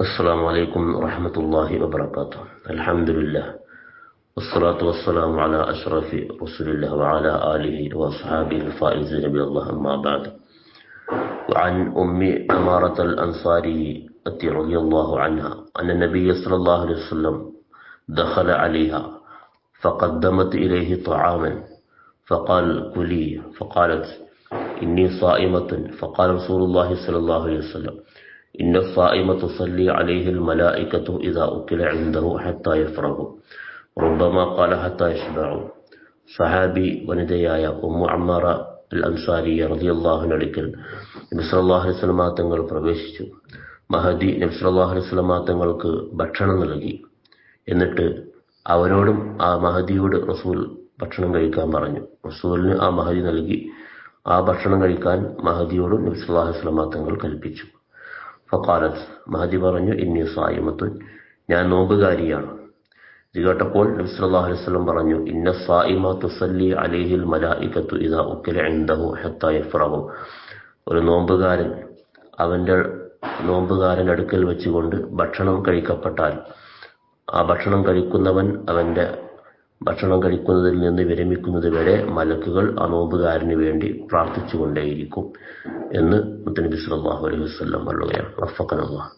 السلام عليكم ورحمة الله وبركاته. الحمد لله. والصلاة والسلام على أشرف رسول الله وعلى آله وأصحابه الفائزين بالله أما بعد. وعن أم أمارة الأنصاري رضي الله عنها أن النبي صلى الله عليه وسلم دخل عليها فقدمت إليه طعاما. فقال كلي فقالت إني صائمة فقال رسول الله صلى الله عليه وسلم إن الصائمة تصلي عليه الملائكة إذا أكل عنده حتى يفرغوا ربما قال حتى يشبعوا സഹാബി വനിതയായ ഉമ്മു അമ്മാറ അൽ അൻസാരിയ റളിയല്ലാഹു അടുക്കൽ നബി സല്ലല്ലാഹു അലൈഹി വസല്ലമ തങ്ങൾ പ്രവേശിച്ചു മഹദി നബി സല്ലല്ലാഹു അലൈഹി വസല്ലമ തങ്ങൾക്ക് ഭക്ഷണം നൽകി എന്നിട്ട് അവരോടും ആ മഹദിയോട് റസൂൽ ഭക്ഷണം കഴിക്കാൻ പറഞ്ഞു റസൂലിന് ആ മഹദി നൽകി ആ ഭക്ഷണം കഴിക്കാൻ മഹദിയോടും നബി സല്ലല്ലാഹു അലൈഹി വസല്ലമ തങ്ങൾ കൽപ്പിച്ചു ഫഖാലത്ത് മഹദി പറഞ്ഞു ഇന്നി സായിമത്തുൻ ഞാൻ നോമ്പുകാരിയാണ്. ഇത് കേട്ടപ്പോൾ അലൈഹി വസല്ലം പറഞ്ഞു ഇന്ന സായിമ തുസല്ലി അലൈഹിൽ ഇദാ ഉക്കില ഇൻദഹു ഹത്താ യഫ്റഹു. ഒരു നോമ്പുകാരൻ അവന്റെ നോമ്പുകാരൻ അടുക്കൽ വെച്ചുകൊണ്ട് ഭക്ഷണം കഴിക്കപ്പെട്ടാൽ ആ ഭക്ഷണം കഴിക്കുന്നവൻ അവന്റെ ഭക്ഷണം കഴിക്കുന്നതിൽ നിന്ന് വിരമിക്കുന്നത് വരെ മലക്കുകൾ ആ നോമ്പുകാരന് വേണ്ടി പ്രാർത്ഥിച്ചുകൊണ്ടേയിരിക്കും എന്ന് മുത്തനബി സല്ലല്ലാഹു അലൈഹി വസല്ലം പറയുകയാണ് വഫഖനല്ലാഹ്